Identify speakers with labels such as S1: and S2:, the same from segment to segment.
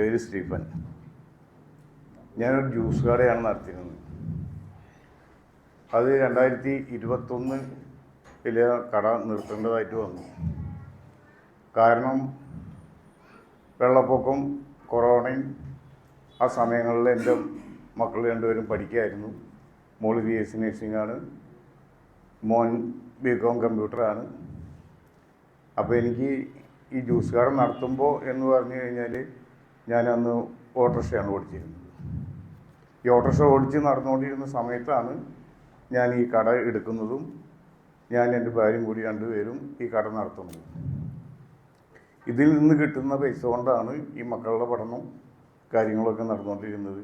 S1: പേര് സ്റ്റീഫൻ ഞാനൊരു ജ്യൂസ് കടയാണ് നടത്തിയിരുന്നത്. അത് രണ്ടായിരത്തി ഇരുപത്തൊന്നിലെ കട നിർത്തേണ്ടതായിട്ട് വന്നു. കാരണം വെള്ളപ്പൊക്കം കൊറോണയും ആ സമയങ്ങളിൽ എന്റെ മക്കൾ രണ്ടുപേരും പഠിക്കായിരുന്നു. മോൾ ബി എസ് സി നഴ്സിംഗാണ്. മോൻ ബി കോം കമ്പ്യൂട്ടറാണ്. അപ്പോൾ എനിക്ക് ഈ ജ്യൂസ് കട നടത്തുമ്പോൾ എന്ന് പറഞ്ഞു കഴിഞ്ഞാൽ ഞാൻ അന്ന് ഓട്ടോറിക്ഷയാണ് ഓടിച്ചിരുന്നത്. ഈ ഓട്ടോറിക്ഷ ഓടിച്ച് നടന്നുകൊണ്ടിരുന്ന സമയത്താണ് ഞാൻ ഈ കട എടുക്കുന്നതും ഞാൻ എന്റെ ഭാര്യയും കൂടി രണ്ടുപേരും ഈ കട നടത്തുന്നത്. ഇതിൽ നിന്ന് കിട്ടുന്ന പൈസ കൊണ്ടാണ് ഈ മക്കളുടെ പഠനം കാര്യങ്ങളൊക്കെ നടന്നുകൊണ്ടിരുന്നത്.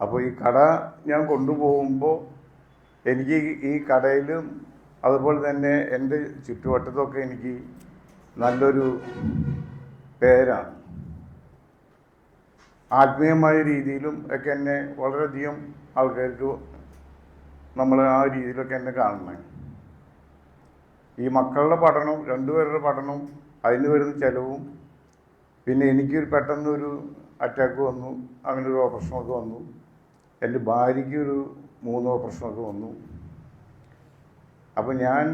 S1: അപ്പോൾ ഈ കട ഞാൻ കൊണ്ടുപോകുമ്പോൾ എനിക്ക് ഈ കടയിലും അതുപോലെ തന്നെ എന്റെ ചുറ്റുവട്ടത്തൊക്കെ എനിക്ക് നല്ലൊരു പേരാണ്. ആത്മീയമായ രീതിയിലും ഒക്കെ എന്നെ വളരെയധികം ആൾക്കാർക്ക് നമ്മൾ ആ രീതിയിലൊക്കെ എന്നെ കാണുന്നത് ഈ മക്കളുടെ പഠനം രണ്ടുപേരുടെ പഠനം അതിന് വരുന്ന ചിലവും പിന്നെ എനിക്ക് പെട്ടെന്നൊരു അറ്റാക്ക് വന്നു അങ്ങനെ ഒരു ഓപ്പറേഷനൊക്കെ വന്നു. എന്റെ ഭാര്യയ്ക്ക് ഒരു മൂന്ന് ഓപ്പറേഷനൊക്കെ വന്നു. അപ്പോൾ ഞാൻ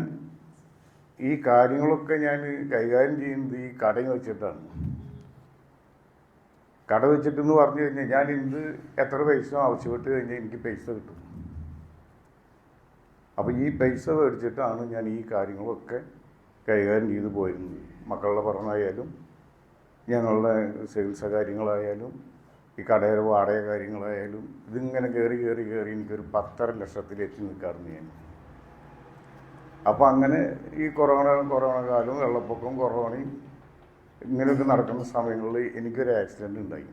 S1: ഈ കാര്യങ്ങളൊക്കെ ഞാൻ കൈകാര്യം ചെയ്യുന്നത് ഈ കടയിൽ വെച്ചിട്ടാണ്. കട വെച്ചിട്ടെന്ന് പറഞ്ഞു കഴിഞ്ഞാൽ ഞാൻ ഇന്ന് എത്ര പൈസ ആവശ്യപ്പെട്ട് കഴിഞ്ഞാൽ എനിക്ക് പൈസ കിട്ടും. അപ്പോൾ ഈ പൈസ മേടിച്ചിട്ടാണ് ഞാൻ ഈ കാര്യങ്ങളൊക്കെ കൈകാര്യം ചെയ്തു പോയിരുന്നത്. മക്കളുടെ പഠനമായാലും ഞങ്ങളുടെ ചികിത്സ കാര്യങ്ങളായാലും ഈ കടയുടെ വാടക കാര്യങ്ങളായാലും ഇതിങ്ങനെ കയറി കയറി കയറി എനിക്കൊരു പത്തര ലക്ഷത്തിലെത്തി നിൽക്കാറുണ്ട് ഞാൻ. അപ്പോൾ അങ്ങനെ ഈ കൊറോണ കൊറോണ കാലവും വെള്ളപ്പൊക്കവും കൊറോണയും ഇങ്ങനെയൊക്കെ നടക്കുന്ന സമയങ്ങളിൽ എനിക്കൊരു ആക്സിഡന്റ് ഉണ്ടായി.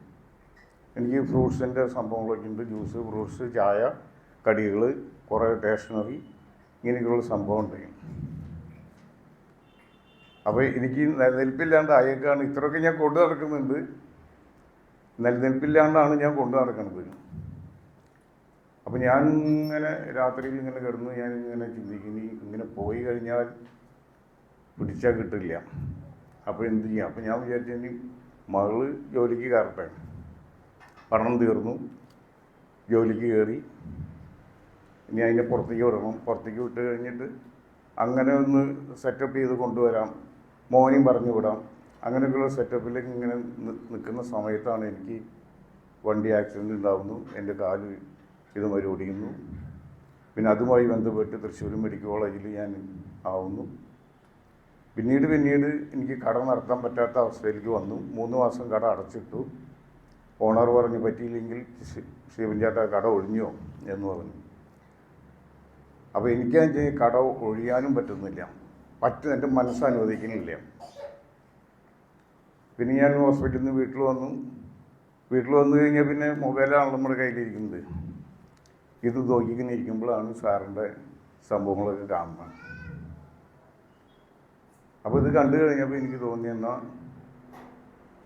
S1: എനിക്ക് ഫ്രൂട്ട്സിന്റെ സംഭവങ്ങളൊക്കെ ഉണ്ട്. ജ്യൂസ് ഫ്രൂട്ട്സ് ചായ കടികൾ കുറേ സ്റ്റേഷനറി ഇങ്ങനെയൊക്കെയുള്ള സംഭവം ഉണ്ടായി. അപ്പോൾ എനിക്ക് നിലനിൽപ്പില്ലാണ്ട് ആയേക്കാണ്. ഇത്രയൊക്കെ ഞാൻ കൊണ്ടു നടക്കുന്നുണ്ട്. നിലനിൽപ്പില്ലാണ്ടാണ് ഞാൻ കൊണ്ടു നടക്കുന്നത് അപ്പോൾ ഞാൻ ഇങ്ങനെ രാത്രിയിൽ ഇങ്ങനെ കിടന്ന് ഞാൻ ഇങ്ങനെ ചിന്തിക്കുന്നു. ഇങ്ങനെ പോയി കഴിഞ്ഞാൽ പിടിച്ചാൽ കിട്ടില്ല. അപ്പോൾ എന്ത് ചെയ്യാം? അപ്പോൾ ഞാൻ വിചാരിച്ചു ഇനി മകൾ ജോലിക്ക് കയറട്ടെ. പഠനം തീർന്നു. ജോലിക്ക് കയറി. ഇനി അതിനെ പുറത്തേക്ക് വിടണം. പുറത്തേക്ക് വിട്ട് കഴിഞ്ഞിട്ട് അങ്ങനെ ഒന്ന് സെറ്റപ്പ് ചെയ്ത് കൊണ്ടുവരാം. മോനെയും പറഞ്ഞു വിടാം. അങ്ങനെയൊക്കെയുള്ള സെറ്റപ്പിലേക്ക് ഇങ്ങനെ നിൽക്കുന്ന സമയത്താണ് എനിക്ക് വണ്ടി ആക്സിഡന്റ് ഉണ്ടാകുന്നു എന്റെ കാൽ ഇത് ഒടിയുന്നു. പിന്നെ അതുമായി ബന്ധപ്പെട്ട് തൃശ്ശൂർ മെഡിക്കൽ കോളേജിൽ ഞാൻ ആവുന്നു. പിന്നീട് പിന്നീട് എനിക്ക് കട നടത്താൻ പറ്റാത്ത അവസ്ഥയിലേക്ക് വന്നു. മൂന്ന് മാസം കട അടച്ചിട്ടു. ഓണർ പറഞ്ഞു പറ്റിയില്ലെങ്കിൽ ശിവൻ കട ഒഴിഞ്ഞോ? എന്ന് പറഞ്ഞു. അപ്പോൾ എനിക്ക് കട ഒഴിയാനും പറ്റുന്നില്ല. പറ്റും എന്റെ മനസ്സ് അനുവദിക്കുന്നില്ല. പിന്നെ ഞാൻ ഹോസ്പിറ്റലിൽ നിന്ന് വീട്ടിൽ വന്നു. വീട്ടിൽ വന്നു കഴിഞ്ഞാൽ പിന്നെ മൊബൈലാണ് നമ്മുടെ കയ്യിലിരിക്കുന്നത്. ഇത് നോക്കിങ്ങനെ ഇരിക്കുമ്പോഴാണ് സാറിന്റെ സംഭവങ്ങളൊക്കെ കാണുന്നത്. അപ്പോൾ ഇത് കണ്ടു കഴിഞ്ഞപ്പോൾ എനിക്ക് തോന്നി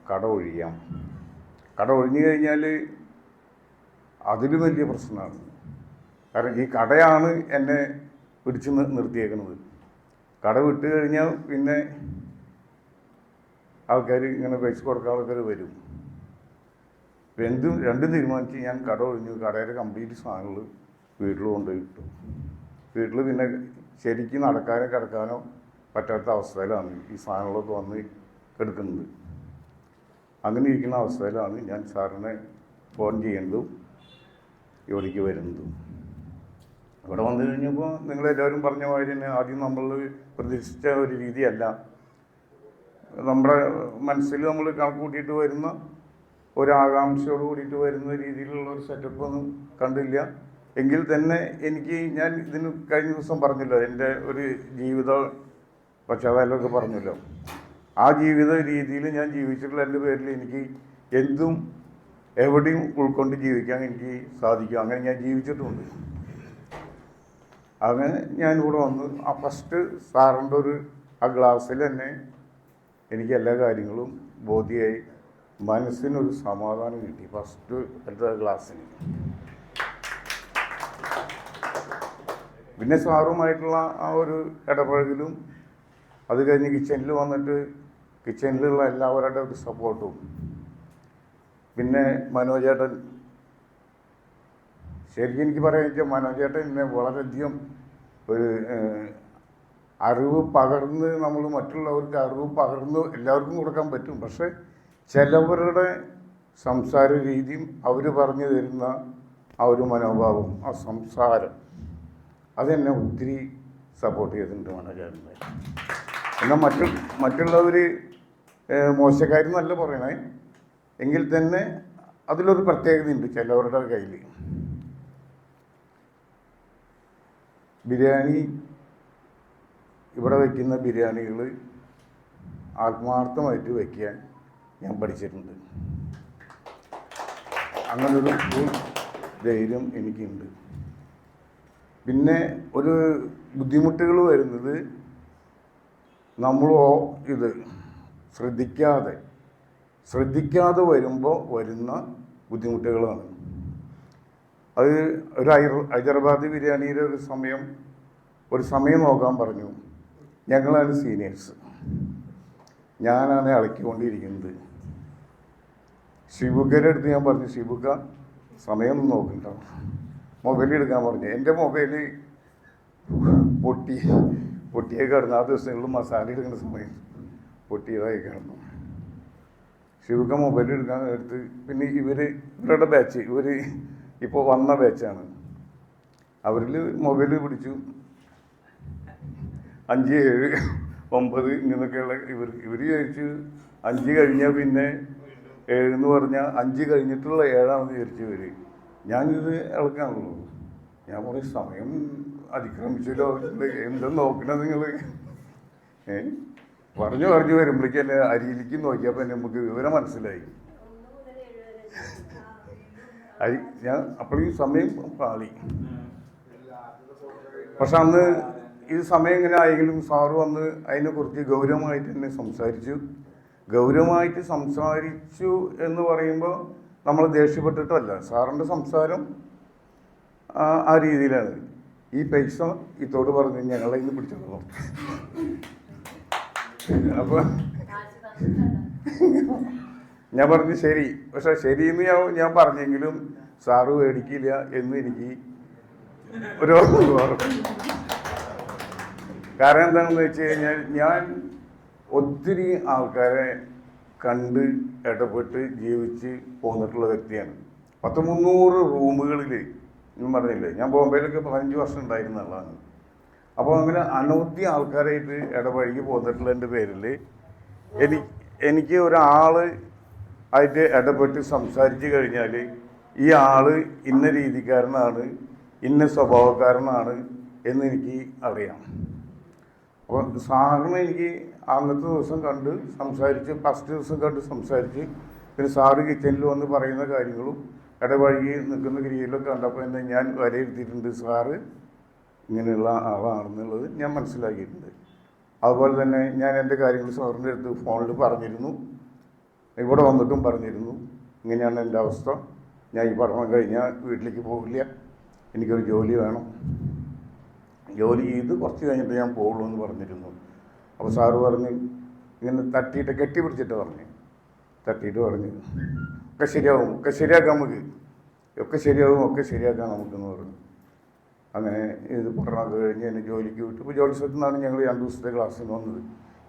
S1: കട ഒഴിയാം കട ഒഴിഞ്ഞു കഴിഞ്ഞാൽ അതിലും വലിയ പ്രശ്നമാണ്. കാരണം ഈ കടയാണ് എന്നെ പിടിച്ച് നിർത്തിയേക്കുന്നത് കട വിട്ട് കഴിഞ്ഞാൽ പിന്നെ ആൾക്കാർ ഇങ്ങനെ പൈസ കൊടുക്കാൻ ആൾക്കാർ വരും. ഇപ്പം എന്തും രണ്ടും തീരുമാനിച്ച് ഞാൻ കട ഒഴിഞ്ഞു. കടയുടെ കംപ്ലീറ്റ് സാധനങ്ങൾ വീട്ടിൽ കൊണ്ടുപോയി കിട്ടും വീട്ടിൽ പിന്നെ ശരിക്കും നടക്കാനോ കിടക്കാനോ പറ്റാത്ത അവസ്ഥയിലാണ് ഈ സാധനങ്ങളൊക്കെ വന്ന് എടുക്കുന്നത് അങ്ങനെ ഇരിക്കുന്ന അവസ്ഥയിലാണ് ഞാൻ സാറിനെ ഫോൺ ചെയ്യുന്നതും ഇവിടേക്ക് വരുന്നതും. ഇവിടെ വന്നു കഴിഞ്ഞപ്പോൾ നിങ്ങളെല്ലാവരും പറഞ്ഞ മാതിരി തന്നെ ആദ്യം നമ്മൾ പ്രതീക്ഷിച്ച ഒരു രീതിയല്ല. നമ്മുടെ മനസ്സിൽ നമ്മൾ കണക്ക് കൂട്ടിയിട്ട് വരുന്ന ഒരാകാംക്ഷയോട് കൂടിയിട്ട് വരുന്ന രീതിയിലുള്ള ഒരു സെറ്റപ്പ് ഒന്നും കണ്ടില്ല. എങ്കിൽ തന്നെ എനിക്ക് ഞാൻ ഇതിന് കഴിഞ്ഞ ദിവസം പറഞ്ഞല്ലോ എന്റെ ഒരു ജീവിത പശ്ചാത്തലമൊക്കെ പറഞ്ഞല്ലോ. ആ ജീവിത രീതിയിൽ ഞാൻ ജീവിച്ചിട്ടുള്ള എന്റെ പേരിൽ എനിക്ക് എന്തും എവിടെയും ഉൾക്കൊണ്ട് ജീവിക്കാൻ എനിക്ക് സാധിക്കും. അങ്ങനെ ഞാൻ ജീവിച്ചിട്ടുണ്ട്. അങ്ങനെ ഞാനിവിടെ വന്ന് ആ ഫസ്റ്റ് സാറിന്റെ ഒരു ആ ഗ്ലാസ്സിൽ തന്നെ എനിക്ക് എല്ലാ കാര്യങ്ങളും ബോധ്യമായി മനസ്സിനൊരു സമാധാനം കിട്ടി ഫസ്റ്റ് എടുത്ത ഗ്ലാസ്സിന് പിന്നെ സാറുമായിട്ടുള്ള ആ ഒരു ഇടപഴകലും അത് കഴിഞ്ഞ് കിച്ചണിൽ വന്നിട്ട് കിച്ചണിലുള്ള എല്ലാവരുടെ ഒരു സപ്പോർട്ടും പിന്നെ മനോജേട്ടൻ ശരിക്കും എനിക്ക് പറയാൻ വെച്ചാൽ മനോജേട്ടൻ എന്നെ വളരെയധികം ഒരു അറിവ് പകർന്ന് നമ്മൾ മറ്റുള്ളവർക്ക് അറിവ് പകർന്ന് എല്ലാവർക്കും കൊടുക്കാൻ പറ്റും. പക്ഷേ ചിലവരുടെ സംസാര രീതിയും അവർ പറഞ്ഞു തരുന്ന ആ ഒരു മനോഭാവം ആ സംസാരം അതെന്നെ ഒത്തിരി സപ്പോർട്ട് ചെയ്തിട്ടുണ്ട് മനോജേട്ടനെ എന്നാൽ മറ്റു മറ്റുള്ളവർ മോശക്കാരെന്നല്ല പറയണേ. എങ്കിൽ തന്നെ അതിലൊരു പ്രത്യേകതയുണ്ട് ചിലവരുടെ കയ്യിൽ ബിരിയാണി ഇവിടെ വയ്ക്കുന്ന ബിരിയാണികൾ ആത്മാർത്ഥമായിട്ട് വയ്ക്കാൻ ഞാൻ പഠിച്ചിട്ടുണ്ട്. അങ്ങനൊരു ധൈര്യം എനിക്കുണ്ട്. പിന്നെ ഒരു ബുദ്ധിമുട്ടുകൾ വരുന്നത് നമ്മളോ ഇത് ശ്രദ്ധിക്കാതെ ശ്രദ്ധിക്കാതെ വരുമ്പോൾ വരുന്ന ബുദ്ധിമുട്ടുകളാണ്. അത് ഒരു ഹൈദ- ഹൈദരാബാദ് ബിരിയാണിയുടെ ഒരു സമയം ഒരു സമയം നോക്കാൻ പറഞ്ഞു. ഞങ്ങളാണ് സീനിയേഴ്സ്. ഞാനാണ് ഇളക്കിക്കൊണ്ടിരിക്കുന്നത്. ഷിബുക്കയുടെ അടുത്ത് ഞാൻ പറഞ്ഞു ഷിബുക്ക സമയം ഒന്ന് നോക്കണ്ട. മൊബൈൽ എടുക്കാൻ പറഞ്ഞു. എന്റെ മൊബൈൽ പൊട്ടി. പൊട്ടിയെ കിടന്നു ആ ദിവസങ്ങളിൽ മസാല എടുക്കുന്ന സമയത്ത് പൊട്ടിയതായി കിടന്നു. ശിവക്ക് മൊബൈൽ എടുക്കാൻ എടുത്ത് പിന്നെ ഇവർ ഇവരുടെ ബാച്ച് ഇവർ ഇപ്പോൾ വന്ന ബാച്ചാണ് അവരിൽ മൊബൈൽ പിടിച്ചു. അഞ്ച് ഏഴ് ഒമ്പത് ഇങ്ങനെയൊക്കെയുള്ള ഇവർ ഇവർ ചോദിച്ചു അഞ്ച് കഴിഞ്ഞാൽ പിന്നെ ഏഴെന്ന് പറഞ്ഞാൽ അഞ്ച് കഴിഞ്ഞിട്ടുള്ള ഏഴാണെന്ന് വിചാരിച്ചു ഇവർ ഞാനിത് ഇളക്കാണല്ലോ ഞാൻ പറയും സമയം അതിക്രമിച്ചല്ലോ എന്തെന്ന് നോക്കണത് നിങ്ങൾ ഏ? പറഞ്ഞു പറഞ്ഞു വരുമ്പോഴേക്കും എന്നെ അരിയിലേക്ക് നോക്കിയപ്പോൾ നമുക്ക് വിവരം മനസ്സിലായി. അരി ഞാൻ ഈ സമയം പാളി. പക്ഷെ അന്ന് ഈ സമയം ഇങ്ങനെ ആയെങ്കിലും സാറ് വന്ന് അതിനെക്കുറിച്ച് ഗൗരവമായിട്ട് തന്നെ സംസാരിച്ചു. ഗൗരവമായിട്ട് സംസാരിച്ചു എന്ന് പറയുമ്പോൾ നമ്മൾ ദേഷ്യപ്പെട്ടിട്ടല്ല സാറിന്റെ സംസാരം ആ രീതിയിലാണ്. ഈ പൈസ ഇത്തോട് പറഞ്ഞ് ഞങ്ങളെ ഇന്ന് പിടിച്ചോളൂ. അപ്പോൾ ഞാൻ പറഞ്ഞു ശരി. പക്ഷെ ശരിയെന്ന് ഞാൻ ഞാൻ പറഞ്ഞെങ്കിലും സാറ് മേടിക്കില്ല എന്ന് എനിക്ക് ഒരു. കാരണം എന്താണെന്ന് വെച്ച് കഴിഞ്ഞാൽ ഞാൻ ഒത്തിരി ആൾക്കാരെ കണ്ട് ഇടപെട്ട് ജീവിച്ച് പോന്നിട്ടുള്ള വ്യക്തിയാണ്. പത്ത് മുന്നൂറ് റൂമുകളിൽ ഞാൻ പറഞ്ഞില്ലേ ഞാൻ ബോംബെയിലൊക്കെ പതിനഞ്ച് വർഷം ഉണ്ടായിരുന്ന ആളാണ് അപ്പോൾ അങ്ങനെ അനവധി ആൾക്കാരായിട്ട് ഇടപഴകി പോന്നിട്ടുള്ളതിന്റെ പേരിൽ എനി എനിക്ക് ഒരാൾ ആയിട്ട് ഇടപെട്ട് സംസാരിച്ച് കഴിഞ്ഞാൽ ഈ ആൾ ഇന്ന രീതിക്കാരനാണ് ഇന്ന സ്വഭാവക്കാരനാണ് എന്ന് എനിക്ക് അറിയാം. അപ്പോൾ സാറിന് എനിക്ക് അന്നത്തെ ദിവസം കണ്ട് സംസാരിച്ച് ഫസ്റ്റ് ദിവസം കണ്ട് സംസാരിച്ച് പിന്നെ സാറ് കിച്ചണിൽ വന്ന് പറയുന്ന കാര്യങ്ങളും ഇടപഴകി നിൽക്കുന്ന ഗ്രീലൊക്കെ കണ്ടപ്പോൾ എന്നെ ഞാൻ വിലയിരുത്തിയിട്ടുണ്ട് സാറ്? ഇങ്ങനെയുള്ള ആളാണെന്നുള്ളത് ഞാൻ മനസ്സിലാക്കിയിട്ടുണ്ട്. അതുപോലെ തന്നെ ഞാൻ എന്റെ കാര്യങ്ങൾ സാറിന്റെ അടുത്ത് ഫോണിൽ പറഞ്ഞിരുന്നു. ഇവിടെ വന്നിട്ടും പറഞ്ഞിരുന്നു. ഇങ്ങനെയാണ് എന്റെ അവസ്ഥ. ഞാൻ ഈ പഠനം കഴിഞ്ഞാൽ വീട്ടിലേക്ക് പോകില്ല എനിക്കൊരു ജോലി വേണം. ജോലി ചെയ്ത് കുറച്ച് കഴിഞ്ഞിട്ട് ഞാൻ പോകുള്ളൂ എന്ന് പറഞ്ഞിരുന്നു. അപ്പോൾ സാറ് പറഞ്ഞ് ഇങ്ങനെ തട്ടിയിട്ട് കെട്ടിപ്പിടിച്ചിട്ട് പറഞ്ഞു. തട്ടിയിട്ട് പറഞ്ഞു. ഒക്കെ ശരിയാവും ഒക്കെ ശരിയാക്കാം നമുക്ക്. ഒക്കെ ശരിയാവും ഒക്കെ ശരിയാക്കാം നമുക്കെന്ന് പറഞ്ഞു. അങ്ങനെ ഇത് പഠനമൊക്കെ കഴിഞ്ഞ് എന്നെ ജോലിക്ക് വിട്ടു. ഇപ്പോൾ ജോലി സ്ഥലത്തു നിന്നാണ് ഞങ്ങൾ രണ്ട് ദിവസത്തെ ക്ലാസ്സിന് വന്നത്.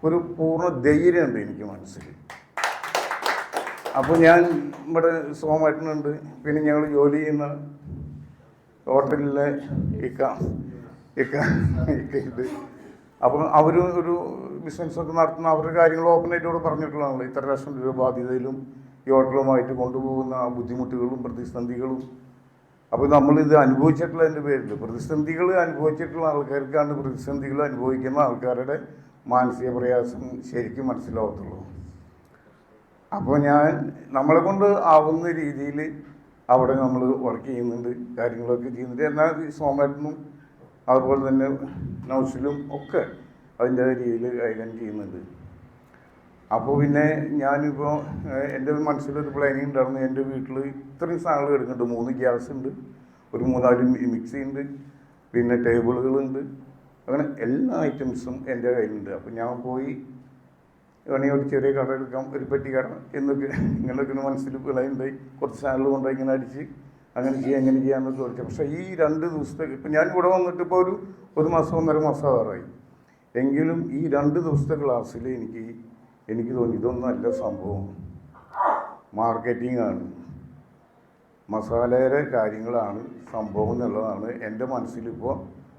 S1: ഒരു പൂർണ ധൈര്യമുണ്ട് എനിക്ക് മനസ്സിൽ അപ്പോൾ ഞാൻ ഇവിടെ സോമേട്ടനുണ്ട്. പിന്നെ ഞങ്ങൾ ജോലി ചെയ്യുന്ന ഹോട്ടലിലെ ഇക്ക ഇക്ക ഇക്കയുണ്ട് അപ്പം അവർ ഒരു ബിസിനസ്സൊക്കെ നടത്തുന്ന അവരുടെ കാര്യങ്ങൾ ഓപ്പണായിട്ട് ഇവിടെ പറഞ്ഞിട്ടുള്ളതാണല്ലോ. ഇത്ര ലക്ഷം രൂപ ബാധ്യതയിലും ഈ ഹോട്ടലുമായിട്ട് കൊണ്ടുപോകുന്ന ആ ബുദ്ധിമുട്ടുകളും പ്രതിസന്ധികളും. അപ്പോൾ നമ്മളിത് അനുഭവിച്ചിട്ടുള്ളതിന്റെ പേരിൽ പ്രതിസന്ധികൾ അനുഭവിച്ചിട്ടുള്ള ആൾക്കാർക്കാണ് പ്രതിസന്ധികൾ അനുഭവിക്കുന്ന ആൾക്കാരുടെ മാനസിക പ്രയാസം ശരിക്കും മനസ്സിലാവത്തുള്ളൂ. അപ്പോൾ ഞാൻ നമ്മളെ കൊണ്ട് ആവുന്ന രീതിയിൽ അവിടെ നമ്മൾ വർക്ക് ചെയ്യുന്നുണ്ട് കാര്യങ്ങളൊക്കെ ചെയ്യുന്നുണ്ട്. എന്നാൽ ഈ സോമേട്ടനും അതുപോലെ തന്നെ നൗസിലും ഒക്കെ അതിന്റെ രീതിയിൽ കൈകാര്യം ചെയ്യുന്നുണ്ട്. അപ്പോൾ പിന്നെ ഞാനിപ്പോൾ എന്റെ മനസ്സിലൊരു പ്ലാനിങ് ഉണ്ടായിരുന്നു. എന്റെ വീട്ടിൽ ഇത്രയും സാധനങ്ങൾ എടുക്കുന്നുണ്ട്. മൂന്ന് ഗ്യാസ് ഉണ്ട് ഒരു മൂന്നാൽ മിക്സി ഉണ്ട് പിന്നെ ടേബിളുകളുണ്ട് അങ്ങനെ എല്ലാ ഐറ്റംസും എന്റെ കയ്യിലുണ്ട്. അപ്പോൾ ഞാൻ പോയി വേണമെങ്കിൽ ഒരു ചെറിയ കട എടുക്കാം ഒരു പെട്ടി കട എന്നൊക്കെ ഇങ്ങനെയൊക്കെ മനസ്സിൽ പിളയുണ്ട് കുറച്ച് സാധനങ്ങൾ കൊണ്ടുപോയി ഇങ്ങനെ അടിച്ച് അങ്ങനെ ചെയ്യാം എങ്ങനെ ചെയ്യാമെന്നൊക്കെ ചോദിച്ചു പക്ഷേ ഈ രണ്ട് ദിവസത്തെ ഇപ്പം ഞാൻ ഇവിടെ വന്നിട്ട് ഇപ്പോൾ ഒരു ഒരു മാസം ഒന്നര മാസം ആറായി എങ്കിലും ഈ രണ്ട് ദിവസത്തെ ക്ലാസ്സിൽ എനിക്ക് എനിക്ക് തോന്നി ഇതൊന്നും അല്ല സംഭവം. മാർക്കറ്റിംഗ് ആണ് മസാലയുടെ കാര്യങ്ങളാണ് സംഭവം എന്നുള്ളതാണ് എന്റെ മനസ്സിലിപ്പോൾ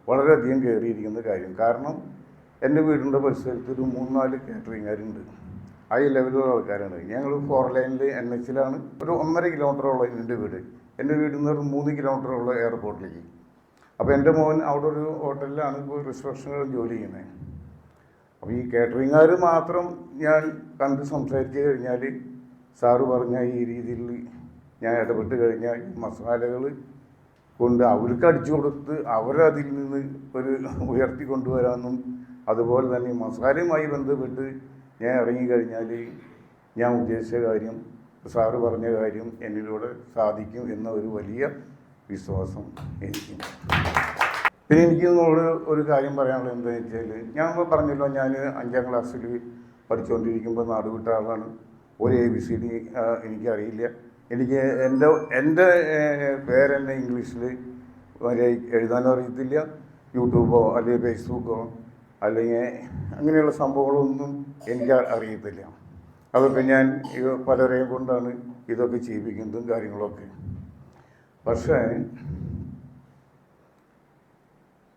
S1: വളരെയധികം കയറിയിരിക്കുന്ന കാര്യം. കാരണം എന്റെ വീടിന്റെ പരിസരത്ത് ഒരു മൂന്നാൽ കാറ്ററിംഗുകാരുണ്ട് ഹൈ ലെവലിലുള്ള ആൾക്കാരാണ്. ഞങ്ങൾ ഫോർ ലൈനിൽ എൻ എച്ചിലാണ്. ഒരു ഒന്നര കിലോമീറ്ററോളം എന്റെ വീട്. എന്റെ വീട്ടിൽ നിന്ന് ഒരു മൂന്ന് കിലോമീറ്ററുള്ള എയർപോർട്ടിലേക്ക് അപ്പോൾ എന്റെ മോൻ അവിടെ ഒരു ഹോട്ടലിലാണ് ഇപ്പോൾ റിസപ്ഷനിൽ ജോലി ചെയ്യുന്നത്. അപ്പോൾ ഈ കാറ്ററിംഗുകാർ മാത്രം ഞാൻ കണ്ട് സംസാരിച്ച് കഴിഞ്ഞാൽ സാറ് പറഞ്ഞ ഈ രീതിയിൽ ഞാൻ ഇടപെട്ട് കഴിഞ്ഞാൽ മസാലകൾ കൊണ്ട് അവർക്ക് അടിച്ചു കൊടുത്ത് അവരതിൽ നിന്ന് ഒരു ഉയർത്തി കൊണ്ടുവരാമെന്നും അതുപോലെ തന്നെ മസാലയുമായി ബന്ധപ്പെട്ട് ഞാൻ ഇറങ്ങിക്കഴിഞ്ഞാൽ ഞാൻ ഉദ്ദേശിച്ച കാര്യം സാറ് പറഞ്ഞ കാര്യം എന്നിലൂടെ സാധിക്കും എന്ന ഒരു വലിയ വിശ്വാസം എനിക്കുണ്ട്. പിന്നെ എനിക്ക് നിങ്ങളോട് ഒരു കാര്യം പറയാനുള്ളത് എന്താണെന്ന് വെച്ചാൽ ഞാൻ പറഞ്ഞല്ലോ ഞാൻ അഞ്ചാം ക്ലാസ്സിൽ പഠിച്ചുകൊണ്ടിരിക്കുമ്പോൾ നാട് വിട്ട ആളാണ്. ഒരു എ ബി സി ഡി എനിക്കറിയില്ല. എനിക്ക് എന്റെ എന്റെ പേരെന്നെ ഇംഗ്ലീഷിൽ എഴുതാനും അറിയത്തില്ല. യൂട്യൂബോ അല്ലെങ്കിൽ ഫേസ്ബുക്കോ അല്ലെങ്കിൽ അങ്ങനെയുള്ള സംഭവങ്ങളൊന്നും എനിക്ക് അറിയത്തില്ല. അതൊക്കെ ഞാൻ പലരെയും കൊണ്ടാണ് ഇതൊക്കെ ചെയ്യിപ്പിക്കുന്നതും കാര്യങ്ങളൊക്കെ. പക്ഷേ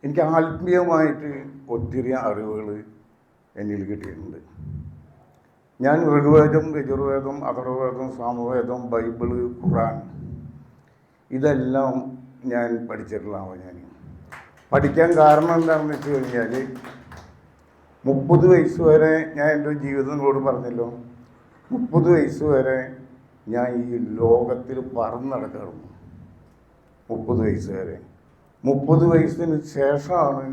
S1: എനിക്ക് ആത്മീയമായിട്ട് ഒത്തിരി അറിവുകൾ എന്നിൽ കിട്ടിയിട്ടുണ്ട്. ഞാൻ ഋഗ്വേദം യജുർവേദം അഥർവേദം സാമവേദം ബൈബിൾ ഖുറാൻ ഇതെല്ലാം ഞാൻ പഠിച്ചിട്ടുള്ള ഞാൻ പഠിക്കാൻ കാരണം എന്താണെന്ന് വെച്ച് കഴിഞ്ഞാൽ മുപ്പത് വയസ്സ് വരെ ഞാൻ എന്റെ ജീവിതം നിങ്ങളോട് പറഞ്ഞല്ലോ. മുപ്പത് വയസ്സ് വരെ ഞാൻ ഈ ലോകത്തിൽ പറന്നു നടക്കാറുണ്ട്. മുപ്പത് വയസ്സ് വരെ. മുപ്പത് വയസ്സിന് ശേഷമാണ്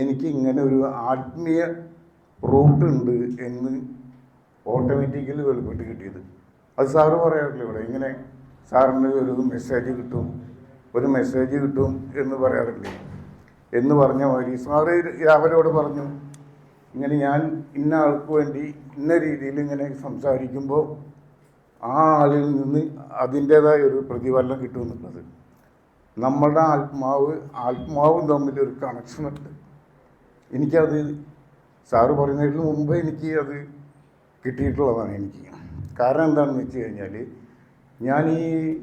S1: എനിക്ക് ഇങ്ങനെ ഒരു ആത്മീയ റൂട്ട് ഉണ്ട് എന്ന് ഓട്ടോമാറ്റിക്കലി വെളിപ്പെട്ട് കിട്ടിയത്. അത് സാറ് പറയാറില്ല ഇവിടെ? ഇങ്ങനെ സാറിന് ഒരു മെസ്സേജ് കിട്ടും ഒരു മെസ്സേജ് കിട്ടും എന്ന് പറയാറില്ലേ? എന്ന് പറഞ്ഞ മാതിരി സാറ് അവരോട് പറഞ്ഞു ഇങ്ങനെ ഞാൻ ഇന്ന ആൾക്ക് വേണ്ടി ഇന്ന രീതിയിൽ ഇങ്ങനെ സംസാരിക്കുമ്പോൾ ആ ആളിൽ നിന്ന് അതിന്റേതായ ഒരു പ്രതിഫലനം കിട്ടുമെന്നുള്ളത്. നമ്മളുടെ ആത്മാവ് ആത്മാവും തമ്മിൽ ഒരു കണക്ഷൻ ഉണ്ട്. എനിക്കത് സാറ് പറയുന്നതിന് മുമ്പ് എനിക്ക് അത് കിട്ടിയിട്ടുള്ളതാണ് എനിക്ക്. കാരണം എന്താണെന്ന് വെച്ച് കഴിഞ്ഞാൽ ഞാൻ ഈ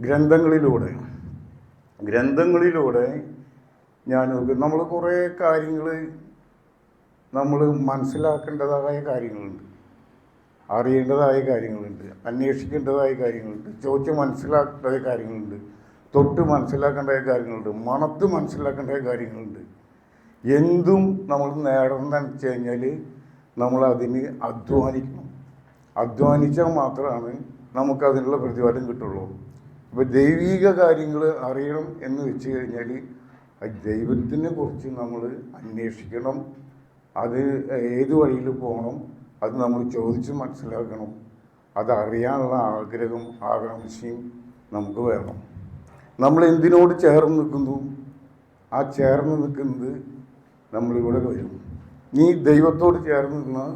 S1: ഗ്രന്ഥങ്ങളിലൂടെ ഗ്രന്ഥങ്ങളിലൂടെ ഞാൻ നമ്മൾ കുറേ കാര്യങ്ങൾ നമ്മൾ മനസ്സിലാക്കേണ്ടതായ കാര്യങ്ങളുണ്ട്. അറിയേണ്ടതായ കാര്യങ്ങളുണ്ട്. അന്വേഷിക്കേണ്ടതായ കാര്യങ്ങളുണ്ട്. ചോദിച്ച് മനസ്സിലാക്കേണ്ടതായ കാര്യങ്ങളുണ്ട്. തൊട്ട് മനസ്സിലാക്കേണ്ട കാര്യങ്ങളുണ്ട്. മണത്ത് മനസ്സിലാക്കേണ്ട കാര്യങ്ങളുണ്ട്. എന്തും നമ്മൾ നേടണമെന്ന് വെച്ച് കഴിഞ്ഞാൽ നമ്മൾ അതിന് അധ്വാനിക്കണം. അധ്വാനിച്ചാൽ മാത്രമാണ് നമുക്കതിനുള്ള പ്രതിഫലം കിട്ടുള്ളൂ. ഇപ്പോൾ ദൈവിക കാര്യങ്ങൾ അറിയണം എന്ന് വെച്ച് കഴിഞ്ഞാൽ ദൈവത്തിനെ കുറിച്ച് നമ്മൾ അന്വേഷിക്കണം. അത് ഏത് വഴിയിൽ പോകണം അത് നമ്മൾ ചോദിച്ച് മനസ്സിലാക്കണം. അതറിയാനുള്ള ആഗ്രഹം ആകാംക്ഷയും നമുക്ക് വേണം. നമ്മൾ എന്തിനോട് ചേർന്ന് നിൽക്കുന്നു? ആ ചേർന്ന് നിൽക്കുന്നത് നമ്മളിവിടെ വരും. നീ ദൈവത്തോട് ചേർന്ന് നിന്നാൽ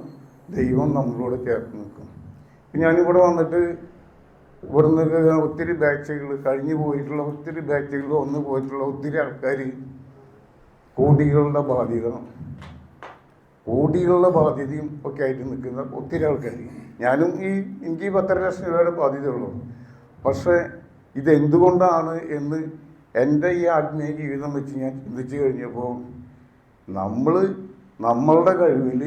S1: ദൈവം നമ്മളോട് ചേർന്ന് നിൽക്കും. ഞാനിവിടെ വന്നിട്ട് ഇവിടുന്ന് ഒത്തിരി ബാച്ചുകൾ കഴിഞ്ഞു പോയിട്ടുള്ള ഒത്തിരി ബാച്ചുകൾ വന്നു പോയിട്ടുള്ള ഒത്തിരി ആൾക്കാർ കോടികളുടെ ബാധ്യത. കോടികളുടെ ബാധ്യതയും ഒക്കെ ആയിട്ട് നിൽക്കുന്ന ഒത്തിരി ആൾക്കാർ ഞാനും ഈ എനിക്ക് പത്തര ലക്ഷം രൂപയുടെ ബാധ്യതയുള്ളൂ. പക്ഷേ ഇതെന്തുകൊണ്ടാണ് എന്ന് എന്റെ ഈ ആത്മീയ ജീവിതം വെച്ച് ഞാൻ ചിന്തിച്ചു കഴിഞ്ഞപ്പോൾ നമ്മൾ നമ്മളുടെ കഴിവിൽ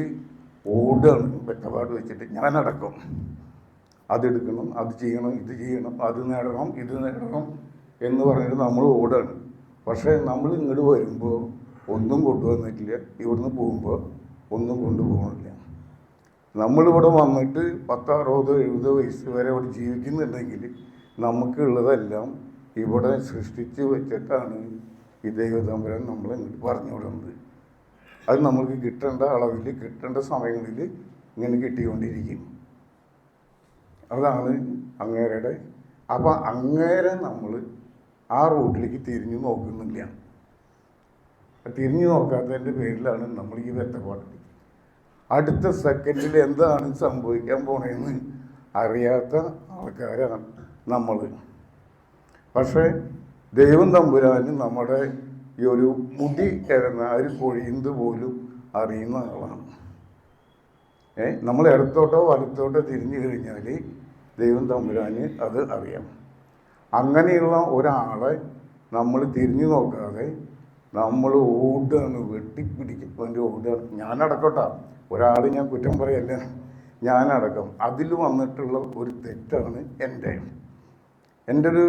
S1: ഓടുകയാണ് വെട്ടപാട് വെച്ചിട്ട് ഞാനടക്കം അതെടുക്കണം അത് ചെയ്യണം ഇത് ചെയ്യണം അത് നേടണം ഇത് നേടണം എന്ന് പറഞ്ഞിട്ട് നമ്മൾ ഓടുകയാണ്. പക്ഷേ നമ്മൾ ഇങ്ങോട്ട് വരുമ്പോൾ ഒന്നും കൊണ്ടുവന്നിട്ടില്ല. ഇവിടുന്ന് പോകുമ്പോൾ ഒന്നും കൊണ്ടുപോകണില്ല. നമ്മളിവിടെ വന്നിട്ട് പത്തറുപതോ എഴുപതോ വയസ്സ് വരെ ഇവിടെ ജീവിക്കുന്നുണ്ടെങ്കിൽ നമുക്കുള്ളതെല്ലാം ഇവിടെ സൃഷ്ടിച്ച് വെച്ചിട്ടാണ് ഈ ദൈവതമ്പുരാൻ നമ്മളെ ഇങ്ങോട്ട് പറഞ്ഞു വിടുന്നത്. അത് നമുക്ക് കിട്ടേണ്ട അളവിൽ കിട്ടേണ്ട സമയങ്ങളിൽ ഇങ്ങനെ കിട്ടിക്കൊണ്ടിരിക്കും. അതാണ് അങ്ങേരുടെ അപ്പം അങ്ങേരെ നമ്മൾ ആ റൂട്ടിലേക്ക് തിരിഞ്ഞു നോക്കുന്നില്ല. തിരിഞ്ഞു നോക്കാത്തതിന്റെ പേരിലാണ് നമ്മൾ ഈ വെത്തപ്പാട്ട് അടുത്ത സെക്കൻഡിൽ എന്താണ് സംഭവിക്കാൻ പോണേന്ന് അറിയാത്ത ആൾക്കാരാണ്. നമ്മൾ. പക്ഷേ ദൈവം തമ്പുരാന് നമ്മുടെ ഈ ഒരു മുടി കിടന്ന ഒരു കൊഴിയുന്നത് പോലും അറിയുന്ന ആളാണ്. ഏ നമ്മൾ ഇടത്തോട്ടോ വലത്തോട്ടോ തിരിഞ്ഞു കഴിഞ്ഞാൽ ദൈവം തമ്പുരാന് അത് അറിയാം. അങ്ങനെയുള്ള ഒരാളെ നമ്മൾ തിരിഞ്ഞു നോക്കാതെ നമ്മൾ ഓടുകയാണ് വെട്ടിപ്പിടിക്കും. വേണ്ടി ഓടുകയാണ് ഞാനടക്കട്ടാ ഒരാൾ ഞാൻ കുറ്റം പറയല്ല. ഞാനടക്കം അതിൽ വന്നിട്ടുള്ള ഒരു തെറ്റാണ് എന്റെ. എന്റെ ഒരു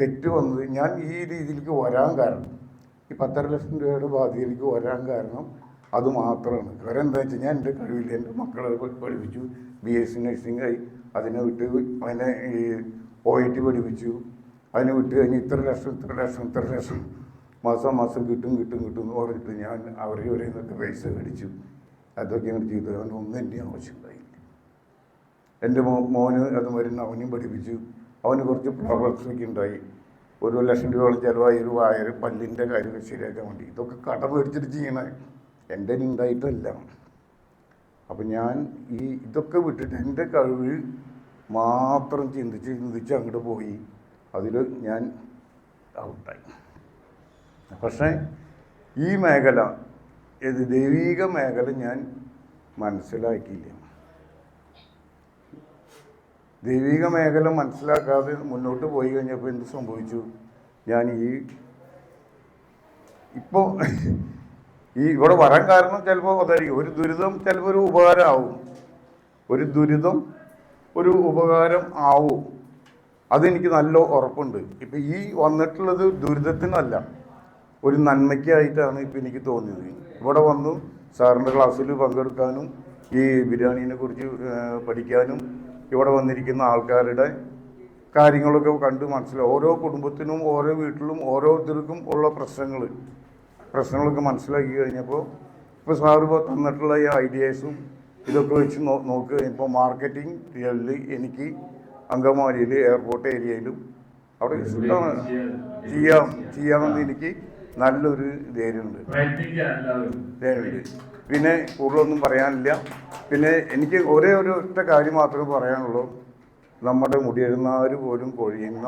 S1: തെറ്റ് വന്നത് ഞാൻ ഈ രീതിയിലേക്ക് വരാൻ കാരണം ഈ പത്തര ലക്ഷം രൂപയുടെ ബാധ്യതയിലേക്ക് വരാൻ കാരണം അത് മാത്രമാണ്. വേറെ എന്താ വെച്ചാൽ ഞാൻ എന്റെ കഴിവില്ല. എന്റെ മക്കളെ പഠിപ്പിച്ചു. ബി എസ് സി നഴ്സിംഗ് ആയി. അതിനെ വിട്ട് അതിനെ ഈ ഒ ഐ ടി പഠിപ്പിച്ചു. അതിനെ വിട്ട് കഴിഞ്ഞ് ഇത്ര ലക്ഷം ഇത്ര ലക്ഷം ഇത്ര ലക്ഷം മാസം മാസം കിട്ടും കിട്ടും കിട്ടും എന്ന് പറഞ്ഞിട്ട് ഞാൻ അവരെ ഇവരെ നിന്നൊക്കെ പൈസ മേടിച്ചു. അതൊക്കെ ചെയ്തത് അവന് ഒന്നും എന്റെ ആവശ്യമുണ്ടായില്ല എന്റെ മോ മോന് അത് മരുന്ന് പഠിപ്പിച്ചു. അവന് കുറച്ച് പ്രോബ്ലംസൊക്കെ ഉണ്ടായി ഒരു ലക്ഷം രൂപയോളം ചിലവായി ഒരു വായർ പല്ലിന്റെ കാര്യം ശരിയാക്കാൻ വേണ്ടി. ഇതൊക്കെ കടം മേടിച്ചിട്ട് ചെയ്യണേ എന്റെ ഉണ്ടായിട്ടല്ല. അപ്പം ഞാൻ ഈ ഇതൊക്കെ വിട്ടിട്ട് എന്റെ കഴിവ് മാത്രം ചിന്തിച്ച് ചിന്തിച്ച് അങ്ങോട്ട് പോയി. അതിൽ ഞാൻ ഔട്ടായി. പക്ഷേ ഈ മേഖല ഇത് ദൈവീക മേഖല ഞാൻ മനസ്സിലാക്കിയില്ല. ദൈവിക മേഖല മനസ്സിലാക്കാതെ മുന്നോട്ട് പോയി കഴിഞ്ഞപ്പോൾ എന്ത് സംഭവിച്ചു? ഞാൻ ഈ ഇപ്പോൾ ഈ ഇവിടെ വരാൻ കാരണം ചിലപ്പോൾ അതായിരിക്കും. ഒരു ദുരിതം ചിലപ്പോൾ ഒരു ഉപകാരമാവും. ഒരു ദുരിതം ഒരു ഉപകാരം ആവും. അതെനിക്ക് നല്ല ഉറപ്പുണ്ട്. ഇപ്പം ഈ വന്നിട്ടുള്ളത് ദുരിതത്തിനല്ല. ഒരു നന്മയ്ക്കായിട്ടാണ് ഇപ്പം എനിക്ക് തോന്നിയത്. ഇവിടെ വന്നു സാറിന്റെ ക്ലാസ്സിൽ പങ്കെടുക്കാനും ഈ ബിരിയാണീനെ കുറിച്ച് പഠിക്കാനും ഇവിടെ വന്നിരിക്കുന്ന ആൾക്കാരുടെ കാര്യങ്ങളൊക്കെ കണ്ട് മനസ്സിലാവും ഓരോ കുടുംബത്തിനും ഓരോ വീട്ടിലും ഓരോരുത്തർക്കും ഉള്ള പ്രശ്നങ്ങൾ പ്രശ്നങ്ങളൊക്കെ മനസ്സിലാക്കി കഴിഞ്ഞപ്പോൾ ഇപ്പോൾ സാറ് ഇപ്പോൾ തന്നിട്ടുള്ള ഈ ഐഡിയാസും ഇതൊക്കെ വെച്ച് നോ നോക്കുക. ഇപ്പോൾ മാർക്കറ്റിംഗ് ഫീൽഡിൽ എനിക്ക് അങ്കമാലിയിൽ എയർപോർട്ട് ഏരിയയിലും അവിടെ ഇഷ്ടമാണ് ചെയ്യാം. ചെയ്യാമെന്ന് എനിക്ക് നല്ലൊരു ധൈര്യമുണ്ട്. ധൈര്യമുണ്ട്. പിന്നെ കൂടുതലൊന്നും പറയാനില്ല. പിന്നെ എനിക്ക് ഒരേ ഒരു ഒറ്റ കാര്യം മാത്രമേ പറയാനുള്ളൂ. നമ്മുടെ മുടിയെഴുന്നാർ പോലും കൊഴിയുന്ന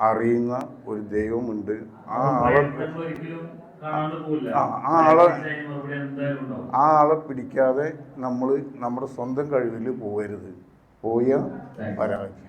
S1: അറിയുന്ന ഒരു ദൈവമുണ്ട്. ആ ആളെ ആ, ആളെ- ആ ആളെ പിടിക്കാതെ നമ്മൾ നമ്മുടെ സ്വന്തം കഴിവിൽ പോകരുത് പോയ പരാജയം.